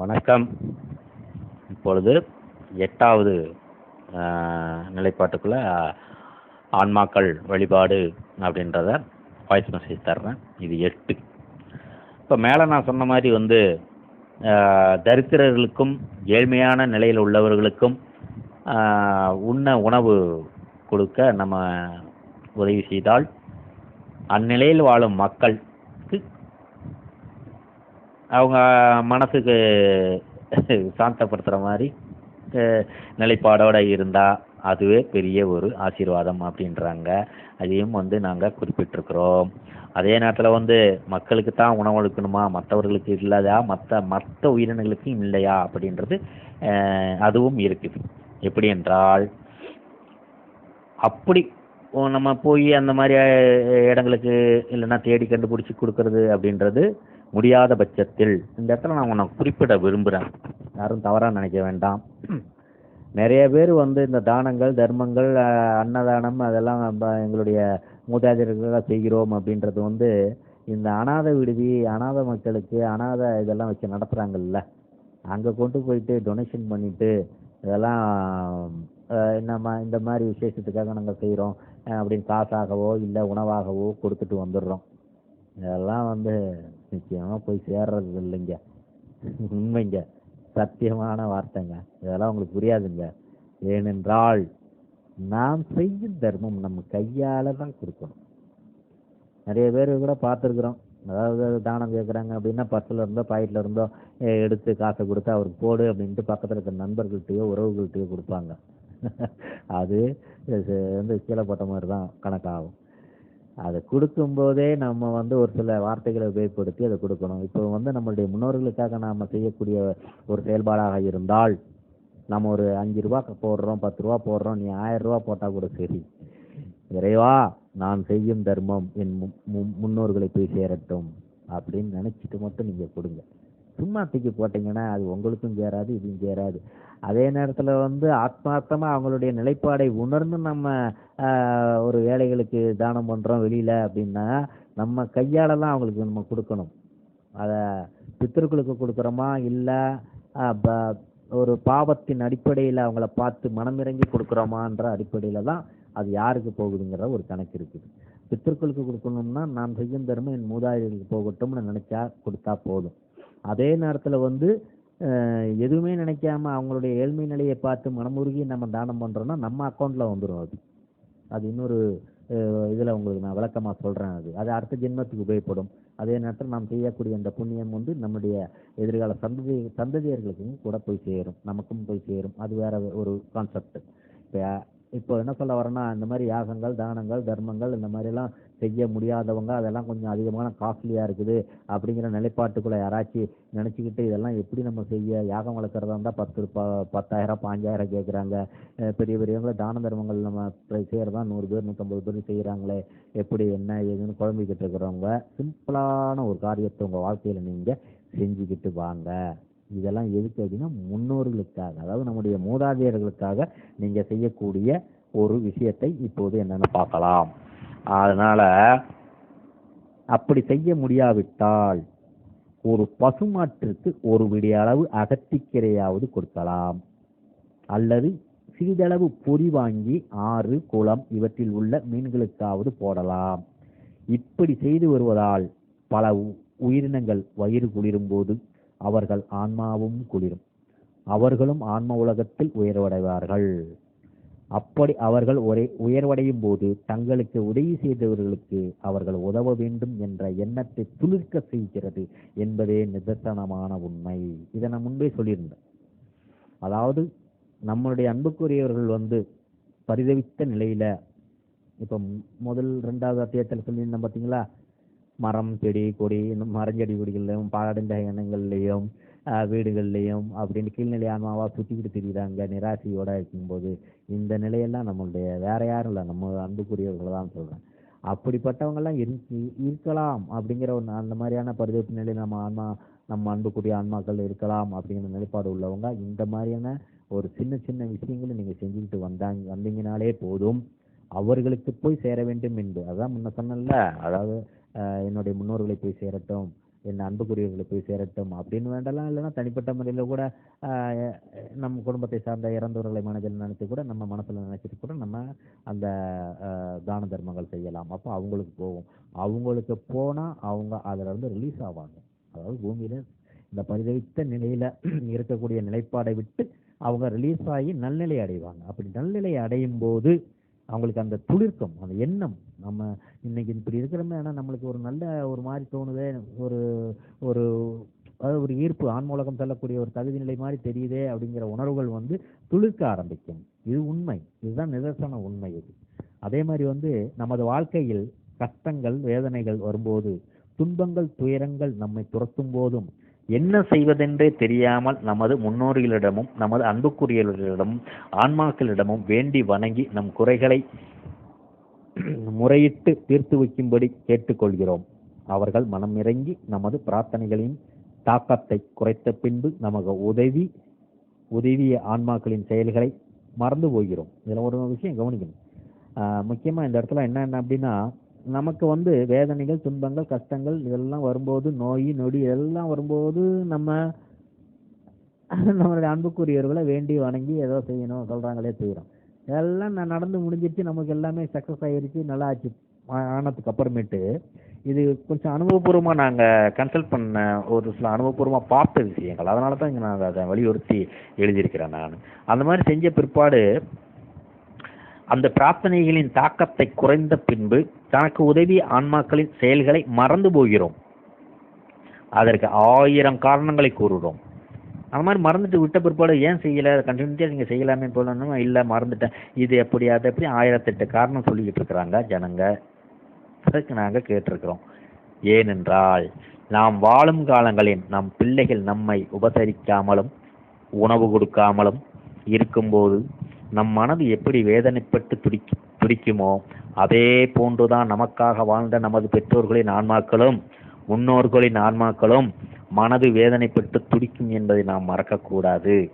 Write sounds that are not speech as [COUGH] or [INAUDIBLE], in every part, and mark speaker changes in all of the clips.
Speaker 1: வணக்கம். இப்பொழுது எட்டாவது நிலைப்பாட்டுக்குள்ள ஆன்மாக்கள் வழிபாடு அப்படின்றத வாய்ஸ் மெசேஜ் தர்றேன். இது எட்டு. இப்போ மேலே நான் சொன்ன மாதிரி வந்து தரித்திரர்களுக்கும் ஏழ்மையான நிலையில் உள்ளவர்களுக்கும் உண்ண உணவு கொடுக்க நம்ம உதவி செய்தால் அந்நிலையில் வாழும் மக்கள் அவங்க மனசுக்கு சாந்தப்படுத்துகிற மாதிரி நிலைப்பாடோடு இருந்தால் அதுவே பெரிய ஒரு ஆசீர்வாதம் அப்படின்றாங்க. அதையும் வந்து நாங்கள் குறிப்பிட்டிருக்கிறோம். அதே நேரத்தில் வந்து மக்களுக்கு தான் உணவளிக்கணுமா மற்றவர்களுக்கு இல்லாதா மற்ற மற்ற உயிரினங்களுக்கும் இல்லையா? அப்படின்றது அதுவும் இருக்குது. எப்படி என்றால் அப்படி நம்ம போய் அந்த மாதிரி இடங்களுக்கு இல்லைன்னா தேடி கண்டுபிடிச்சி கொடுக்கறது அப்படின்றது முடியாத பட்சத்தில் இந்த இடத்துல நான் உன்னை குறிப்பிட விரும்புகிறேன் யாரும் தவறாக நினைக்க வேண்டாம். நிறைய பேர் வந்து இந்த தானங்கள் தர்மங்கள் அன்னதானம் அதெல்லாம் எங்களுடைய மூதாதையர்களாக செய்கிறோம் அப்படின்றது வந்து இந்த அனாதை விடுதி அனாதை மக்களுக்கு அனாதை இதெல்லாம் வச்சு நடத்துகிறாங்கல்ல அங்கே கொண்டு போயிட்டு டொனேஷன் பண்ணிவிட்டு இதெல்லாம் அஹ், நம்ம இந்த மாதிரி விசேஷத்துக்காக நாங்கள் செய்கிறோம் அப்படின்னு காசாகவோ இல்லை உணவாகவோ கொடுத்துட்டு வந்துடுறோம். இதெல்லாம் வந்து நிச்சயமாக போய் சேர்றது இல்லைங்க. உண்மைங்க. சத்தியமான வார்த்தைங்க. இதெல்லாம் உங்களுக்கு புரியாதுங்க. ஏனென்றால் நாம் செய்யும் தர்மம் நம்ம கையால் தான் கொடுக்கணும். நிறைய பேர் கூட பார்த்துருக்குறோம். அதாவது தானம் கேட்குறாங்க அப்படின்னா பர்ஸில் இருந்தோ பாக்கெட்டில் இருந்தோ எடுத்து காசை கொடுத்து அவருக்கு போடு அப்படின்ட்டு பக்கத்தில் இருக்கிற நண்பர்கள்ட்டையோ உறவுகள்கிட்டயோ கொடுப்பாங்க. அது வந்து கீழே போட்ட மாதிரி தான் கணக்காகும். அதை கொடுக்கும்போதே நம்ம வந்து ஒரு சில வார்த்தைகளை உபயோகப்படுத்தி அதை கொடுக்கணும். இப்போ வந்து நம்மளுடைய முன்னோர்களுக்காக நாம் செய்யக்கூடிய ஒரு செயல்பாடாக இருந்தால் நம்ம ஒரு அஞ்சு ரூபா போடுறோம் பத்து ரூபா போடுறோம் நீ ஆயிரம் ரூபா போட்டால் கூட சரி. இறைவா நான் செய்யும் தர்மம் என் மு- மு- முன்னோர்களை போய் சேரட்டும் அப்படின்னு நினச்சிட்டு மட்டும் நீங்கள் கொடுங்க. சும்மா தூக்கி போட்டிங்கன்னா அது உங்களுக்கும் சேராது இதுவும் சேராது. அதே நேரத்தில் வந்து ஆத்மார்த்தமாக அவங்களுடைய நிலைப்பாடை உணர்ந்து நம்ம ஒரு வேலைகளுக்கு தானம் பண்ணுறோம் வெளியில் அப்படின்னா நம்ம கையால அவங்களுக்கு நம்ம கொடுக்கணும். அதை பித்தர்களுக்கு கொடுக்குறோமா? இல்லை ஒரு பாவத்தின் அடிப்படையில் அவங்கள பார்த்து மனமிறங்கி கொடுக்குறோமான்ற அடிப்படையில் தான் அது யாருக்கு போகுதுங்கிற ஒரு கணக்கு இருக்குது. பித்தர்களுக்கு கொடுக்கணும்னா நான் செய்யும் தர்மம் என் மூதாதையர்களுக்கு போகட்டும்னு நினச்சா கொடுத்தா போதும். அதே நேரத்தில் வந்து எதுவுமே நினைக்காம அவங்களுடைய ஏழ்மை நிலையை பார்த்து மனமுருகி நம்ம தானம் பண்ணுறோம்னா நம்ம அக்கௌண்ட்டில் வந்துடும் அது. அது இன்னொரு இதில் உங்களுக்கு நான் விளக்கமாக சொல்கிறேன் அது. அது அடுத்த ஜென்மத்துக்கு உபயோகப்படும். அதே நேரத்தில் நாம் செய்யக்கூடிய அந்த புண்ணியம் வந்து நம்முடைய எதிர்கால சந்ததி சந்ததியர்களுக்கும் கூட போய் சேரும். நமக்கும் போய் சேரும். அது வேற ஒரு கான்செப்ட் இப்போ இப்போ என்ன சொல்ல வரேன்னா இந்த மாதிரி யாகங்கள் தானங்கள் தர்மங்கள் இந்த மாதிரிலாம் செய்ய முடியாதவங்க அதெல்லாம் கொஞ்சம் அதிகமான காஸ்ட்லியாக இருக்குது அப்படிங்கிற நிலைப்பாட்டுக்குள்ளே யாராச்சும் நினச்சிக்கிட்டு இதெல்லாம் எப்படி நம்ம செய்ய யாகம் வளர்க்குறதா இருந்தால் பத்து ப பத்தாயிரம் பாஞ்சாயிரம் கேட்குறாங்க பெரிய பெரியவங்களை தான தர்மங்கள் நம்ம செய்கிறதா நூறு பேர் நூற்றம்பது பேர் செய்கிறாங்களே எப்படி என்ன ஏதுன்னு குழம்பிக்கிட்டு இருக்கிறவங்க சிம்பிளான ஒரு காரியத்தை உங்கள் வாழ்க்கையில் நீங்கள் செஞ்சுக்கிட்டு வாங்க. இதெல்லாம் எதுக்கு அப்படின்னா முன்னோர்களுக்காக அதாவது நம்முடைய மூதாதையர்களுக்காக நீங்கள் செய்யக்கூடிய ஒரு விஷயத்தை இப்போது என்னென்னு பார்க்கலாம். அதனால் அப்படி செய்ய முடியாவிட்டால் ஒரு பசுமாட்டிற்கு ஒரு விடிய அளவு அகத்திக்கரையாவது கொடுக்கலாம். அல்லது சிறிதளவு பொறி வாங்கி ஆறு குளம் இவற்றில் உள்ள மீன்களுக்காவது போடலாம். இப்படி செய்து வருவதால் பல உ- உயிரினங்கள் வயிறு குளிரும் போது அவர்கள் ஆன்மாவும் குளிரும். அவர்களும் ஆன்ம உலகத்தில் உயர்வடைவார்கள். அப்படி அவர்கள் ஒரே உயர்வடையும் போது தங்களுக்கு உதவி செய்தவர்களுக்கு அவர்கள் உதவ வேண்டும் என்ற எண்ணத்தை துளிர்க்க செய்கிறது என்பதே நிதர்சனமான உண்மை. இதை நான் முன்பே சொல்லியிருந்தேன். அதாவது நம்மளுடைய அன்புக்குரியவர்கள் வந்து பரிதவித்த நிலையில இப்போ முதல் ரெண்டாவது அத்தியாயத்தில் சொல்லியிருந்தேன் பார்த்தீங்களா மரம் செடி கொடி இந்த மரஞ்செடி கொடிகளிலும் பாடந்த இனங்கள்லேயும் வீடுகள்லையும் அப்படின்னு கீழ்நிலை ஆன்மாவா சுற்றிக்கிட்டு திரியுறாங்க நிராசையோட இருக்கும்போது இந்த நிலையெல்லாம் நம்மளுடைய வேற யாரும் இல்லை நம்ம அன்புக்குரியவர்களை தான் சொல்றேன். அப்படிப்பட்டவங்கெல்லாம் இருக்கலாம் அப்படிங்கிற ஒரு அந்த மாதிரியான பரிதவிப்பு நிலையில் நம்ம ஆன்மா நம்ம அன்புக்குரிய ஆன்மாக்கள் இருக்கலாம் அப்படிங்கிற நிலைப்பாடு உள்ளவங்க இந்த மாதிரியான ஒரு சின்ன சின்ன விஷயங்களை நீங்க செஞ்சுக்கிட்டு வந்தாங்க வந்தீங்கனாலே போதும். அவர்களுக்கு போய் சேர வேண்டும் என்று அதான் முன்ன சொன்னல அதாவது ஆஹ் என்னுடைய முன்னோர்களை போய் சேரட்டும். என் அன்புக்குரியவர்களை போய் சேரட்டும் அப்படின்னு வேண்டலாம். இல்லைன்னா தனிப்பட்ட முறையில் கூட நம் நம்ம குடும்பத்தை சார்ந்த இறந்தவர்களை மனதில் நினைத்து கூட நம்ம மனசில் நினைச்சிட்டு கூட நம்ம அந்த தான தர்மங்கள் செய்யலாம். அப்போ அவங்களுக்கு போகும். அவங்களுக்கு போனால் அவங்க அதுல இருந்து ரிலீஸ் ஆவாங்க. அதாவது பூமியில் இந்த பரிதவித்த நிலையில் இருக்கக்கூடிய நிலைப்பாடை விட்டு அவங்க ரிலீஸ் ஆகி நல்நிலை அடைவாங்க. அப்படி நல்நிலை அடையும் போது அவங்களுக்கு அந்த துளிர்க்கம் அந்த எண்ணம். நம்ம இன்னைக்கு இப்படி இருக்கிறோமே ஆனால் நம்மளுக்கு ஒரு நல்ல ஒரு மாதிரி தோணுதே ஒரு ஒரு அதாவது ஒரு ஈர்ப்பு ஆன்மூலகம் செல்லக்கூடிய ஒரு தகுதி நிலை மாதிரி தெரியுதே அப்படிங்கிற உணர்வுகள் வந்து துளிர்க்க ஆரம்பிக்கும். இது உண்மை. இதுதான் நிதர்சன உண்மை இது. அதே மாதிரி வந்து நமது வாழ்க்கையில் கஷ்டங்கள் வேதனைகள் வரும்போது துன்பங்கள் துயரங்கள் நம்மை துரத்தும் போதும். என்ன செய்வதென்றே தெரியாமல் நமது முன்னோர்களிடமும் நமது அன்புக்குரியவர்களிடமும் ஆன்மாக்களிடமும் வேண்டி வணங்கி நம் குறைகளை முறையிட்டு தீர்த்து வைக்கும்படி கேட்டுக்கொள்கிறோம். அவர்கள் மனம் இறங்கி நமது பிரார்த்தனைகளின் தாக்கத்தை குறைத்த பின்பு நமக்கு உதவி உதவிய ஆன்மாக்களின் செயல்களை மறந்து போகிறோம். இதில் ஒரு விஷயம் கவனிக்கணும். ஆஹ் இந்த இடத்துல என்ன என்ன அப்படின்னா நமக்கு வந்து வேதனைகள் துன்பங்கள் கஷ்டங்கள் இதெல்லாம் வரும்போது நோய் நொடி எல்லாம் வரும்போது நம்ம [LAUGHS] நம்மளுடைய அன்புக்குரியவர்களை வேண்டி வணங்கி ஏதோ செய்யணும் சொல்றாங்களே செய்கிறோம் இதெல்லாம் நான் நடந்து முடிஞ்சிருச்சு நமக்கு எல்லாமே சக்ஸஸ் ஆயிருச்சு நல்லா ஆச்சு ஆனதுக்கு அப்புறமேட்டு இது கொஞ்சம் அனுபவபூர்வமாக நாங்கள் கன்சல்ட் பண்ண ஒரு சில அனுபவபூர்வமாக பார்த்த விஷயங்கள். அதனால தான் இங்கே நான் அதை வலியுறுத்தி எழுதியிருக்கிறேன் நான். அந்த மாதிரி செஞ்ச பிற்பாடு அந்த பிரார்த்தனைகளின் தாக்கத்தை குறைந்த பின்பு தனக்கு உதவி ஆன்மாக்களின் செயல்களை மறந்து போகிறோம். அதற்கு ஆயிரம் காரணங்களை கூறுகிறோம். அந்த மாதிரி மறந்துட்டு விட்ட பிற்பாடு ஏன் செய்யல? கண்டினியூட்டியாக நீங்கள் செய்யலாமே போலன்னு இல்லை மறந்துட்டேன். இது எப்படி அது எப்படி? ஆயிரத்தெட்டு காரணம் சொல்லிக்கிட்டு இருக்கிறாங்க ஜனங்க. அதுக்கு நாங்கள் கேட்டிருக்கிறோம். ஏனென்றால் நாம் வாழும் காலங்களில் நம் பிள்ளைகள் நம்மை உபசரிக்காமலும் உணவு கொடுக்காமலும் இருக்கும்போது நம் மனது எப்படி வேதனைப்பட்டு துடிக்கு துடிக்குமோ அதே போன்றுதான் நமக்காக வாழ்ந்த நமது பெற்றோர்களின் ஆன்மாக்களும் முன்னோர்களின் ஆன்மாக்களும் மனது வேதனைப்பட்டு துடிக்கும் என்பதை நாம் மறக்கக்கூடாது.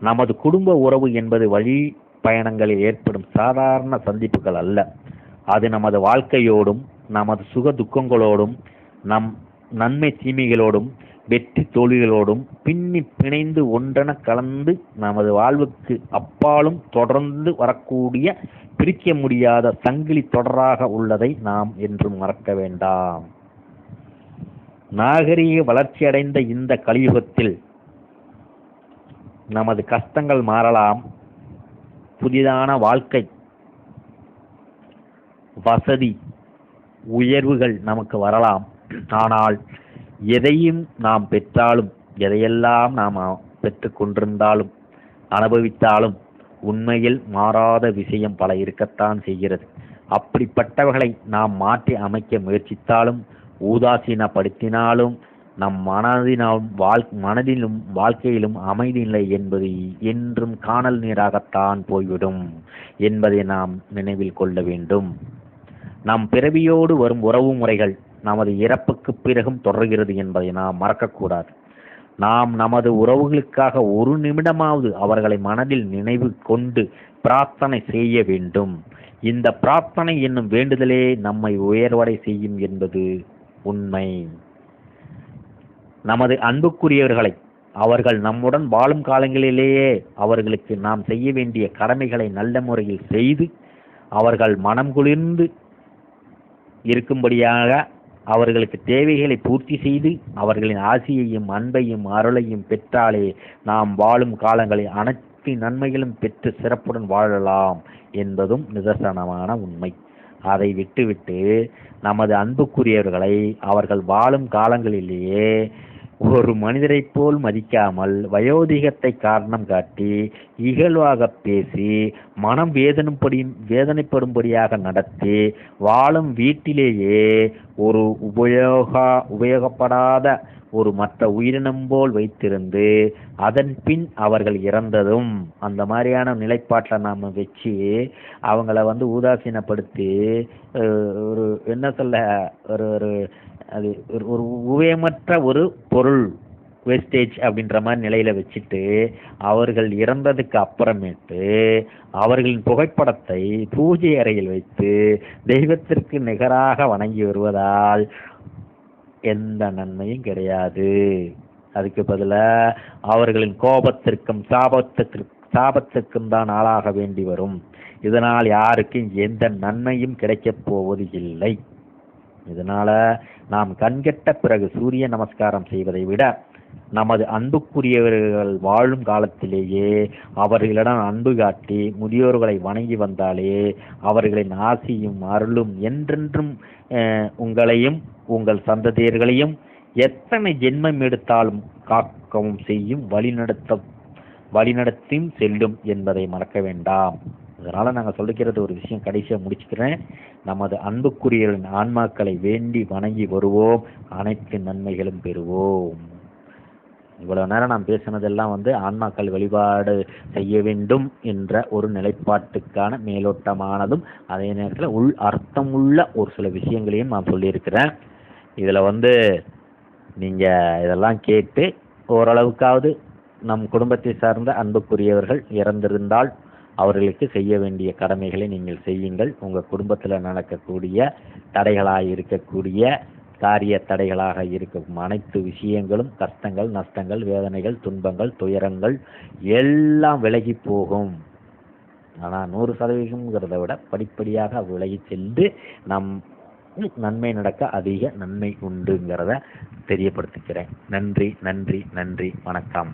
Speaker 1: நமது குடும்ப உறவு என்பது வழி பயணங்களில் ஏற்படும் சாதாரண சந்திப்புகள் அல்ல. அது நமது வாழ்க்கையோடும் நமது சுக துக்கங்களோடும் நம் நன்மை தீமைகளோடும் வெற்றி தோல்விகளோடும் பின்னி பிணைந்து ஒன்றென கலந்து நமது வாழ்வுக்கு அப்பாலும் தொடர்ந்து வரக்கூடிய பிரிக்க முடியாத சங்கிலி தொடராக உள்ளதை நாம் என்றும் மறக்க வேண்டாம். நாகரிக வளர்ச்சியடைந்த இந்த கலியுகத்தில் நமது கஷ்டங்கள் மாறலாம். புதிதான வாழ்க்கை வசதி உயர்வுகள் நமக்கு வரலாம். ஆனால் எதையும் நாம் பெற்றாலும் எதையெல்லாம் நாம் பெற்று கொண்டிருந்தாலும் அனுபவித்தாலும் உண்மையில் மாறாத விஷயம் பல இருக்கத்தான் செய்கிறது. அப்படிப்பட்டவர்களை நாம் மாற்றி அமைக்க முயற்சித்தாலும் ஊதாசீனப்படுத்தினாலும் நம் மனதினாலும் வாழ் மனதிலும் வாழ்க்கையிலும் அமைதி இல்லை என்பது என்றும் காணல் நீராகத்தான் போய்விடும் என்பதை நாம் நினைவில் கொள்ள வேண்டும். நம் பிறவியோடு வரும் உறவு முறைகள் நமது இறப்புக்கு பிறகும் தொடர்கிறது என்பதை நாம் மறக்கக்கூடாது. நாம் நமது உறவுகளுக்காக ஒரு நிமிடமாவது அவர்களை மனதில் நினைவு கொண்டு பிரார்த்தனை செய்ய வேண்டும். இந்த பிரார்த்தனை என்னும் வேண்டுதலே நம்மை உயர்வடை செய்யும் என்பது உண்மை. நமது அன்புக்குரியவர்களை அவர்கள் நம்முடன் வாழும் காலங்களிலேயே அவர்களுக்கு நாம் செய்ய வேண்டிய கடமைகளை நல்ல முறையில் செய்து அவர்கள் மனம் குளிர்ந்து இருக்கும்படியாக அவர்களுக்கு தேவைகளை பூர்த்தி செய்து அவர்களின் ஆசியையும் அன்பையும் அருளையும் பெற்றாலே நாம் வாழும் காலங்களில் அனைத்து நன்மைகளும் பெற்று சிறப்புடன் வாழலாம் என்பதும் நிதர்சனமான உண்மை. அதை விட்டுவிட்டு நமது அன்புக்குரியவர்களை அவர்கள் வாழும் காலங்களிலேயே ஒரு மனிதரைப் போல் மதிக்காமல் வயோதிகத்தை காரணம் காட்டி இகழ்வாக பேசி மனம் வேதனைப்படி வேதனைப்படும்படியாக நடத்தி வாழும் வீட்டிலேயே ஒரு உபயோகா உபயோகப்படாத ஒரு மற்ற உயிரினம் போல் வைத்திருந்து அதன் பின் அவர்கள் இறந்ததும் அந்த மாதிரியான நிலைப்பாட்டை நாம் வச்சு அவங்கள வந்து ஊதாசீனப்படுத்தி ஒரு என்ன சொல்ல ஒரு ஒரு அது ஒரு ஒரு உபயமற்ற ஒரு பொருள் வேஸ்டேஜ் அப்படின்ற மாதிரி நிலையில வச்சுட்டு அவர்கள் இறந்ததுக்கு அப்புறமேட்டு அவர்களின் புகைப்படத்தை பூஜை அறையில் வைத்து தெய்வத்திற்கு நிகராக வணங்கி வருவதால் எந்த நன்மையும் கிடையாது. அதுக்கு பதிலாக அவர்களின் கோபத்திற்கும் சாபத்திற்கு சாபத்துக்கும் தான் ஆளாக வேண்டி வரும். இதனால் யாருக்கும் எந்த நன்மையும் கிடைக்கப் போவது இல்லை இதனால நாம் கண்கெட்ட பிறகு சூரிய நமஸ்காரம் செய்வதை விட நமது அன்புக்குரியவர்கள் வாழும் காலத்திலேயே அவர்களிடம் அன்பு காட்டி முதியோர்களை வணங்கி வந்தாலே அவர்களின் ஆசியும் அருளும் என்றென்றும் உங்களையும் உங்கள் சந்ததியர்களையும் எத்தனை ஜென்மம் எடுத்தாலும் காக்கவும் செய்யும் வழிநடத்த வழிநடத்தியும் செல்லும் என்பதை மறக்க வேண்டாம். அதனால நாங்கள் சொல்லிக்கிறது ஒரு விஷயம் கடைசியாக முடிச்சுக்கிறேன். நமது அன்புக்குரியவர்களின் ஆன்மாக்களை வேண்டி வணங்கி வருவோம். அனைத்து நன்மைகளும் பெறுவோம். இவ்வளவு நேரம் நான் பேசினதெல்லாம் வந்து ஆன்மாக்கள் வழிபாடு செய்ய வேண்டும் என்ற ஒரு நிலைப்பாட்டுக்கான மேலோட்டமானதும் அதே நேரத்தில் உள் அர்த்தமுள்ள ஒரு சில விஷயங்களையும் நான் சொல்லியிருக்கிறேன். இதில் வந்து நீங்கள் இதெல்லாம் கேட்டு ஓரளவுக்காவது நம் குடும்பத்தை சார்ந்த அன்புக்குரியவர்கள் இறந்திருந்தால் அவர்களுக்கு செய்ய வேண்டிய கடமைகளை நீங்கள் செய்யுங்கள். உங்கள் குடும்பத்தில் நடக்கக்கூடிய தடைகளாக இருக்கக்கூடிய காரிய தடைகளாக இருக்கும் அனைத்து விஷயங்களும் கஷ்டங்கள் நஷ்டங்கள் வேதனைகள் துன்பங்கள் துயரங்கள் எல்லாம் விலகி போகும். ஆனால் நூறு சதவீதம்ங்கிறத விட படிப்படியாக விலகி சென்று நம் நன்மை நடக்க அதிக நன்மை உண்டுங்கிறத தெரியப்படுத்திக்கிறேன். நன்றி நன்றி நன்றி. வணக்கம்.